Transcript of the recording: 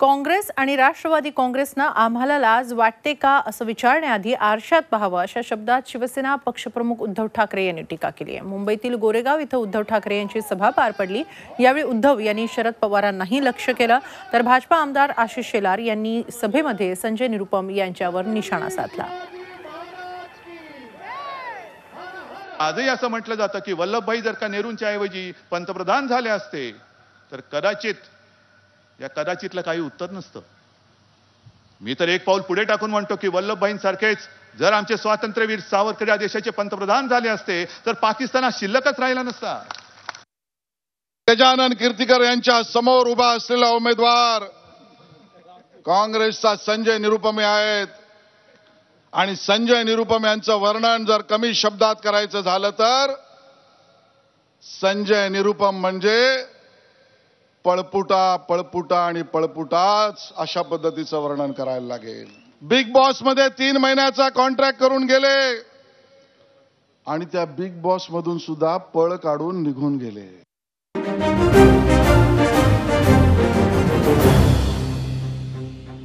काँग्रेस आणि राष्ट्रवादी काँग्रेसनं आम्हाला लाज वाटते का असं विचारण्याआधी आरशात पाहावं अशा शब्दात शिवसेना पक्षप्रमुख उद्धव ठाकरे यांनी टीका केली आहे. मुंबईतील गोरेगाव इथं उद्धव ठाकरे यांची सभा पार पडली. यावेळी उद्धव यांनी शरद पवारांनाही लक्ष केलं. तर भाजपा आमदार आशिष शेलार यांनी सभेमध्ये संजय निरुपम यांच्यावर निशाणा साधला. आजही असं म्हटलं जातं की वल्लभभाई जर का नेहरूंच्या ऐवजी पंतप्रधान झाले असते तर कदाचित या कदाचितला काही उत्तर नसतं. मी तर एक पाऊल पुढे टाकून म्हणतो की वल्लभभाईंसारखेच जर आमचे स्वातंत्र्यवीर सावरकर या देशाचे पंतप्रधान झाले असते तर पाकिस्तानात शिल्लकच राहिला नसता. गजानन कीर्तिकर यांच्या समोर उभा असलेला उमेदवार काँग्रेसचा संजय निरुपमे आहेत. आणि संजय निरुपम यांचं वर्णन जर कमी शब्दात करायचं झालं तर संजय निरुपम म्हणजे पळपुटा पळपुटा आणि पळपुटाच अशा पद्धतीचं वर्णन करायला लागेल. बिग बॉसमध्ये तीन महिन्याचा कॉन्ट्रॅक्ट करून गेले. आणि त्या बिग बॉस मधून सुद्धा पळ काढून निघून गेले.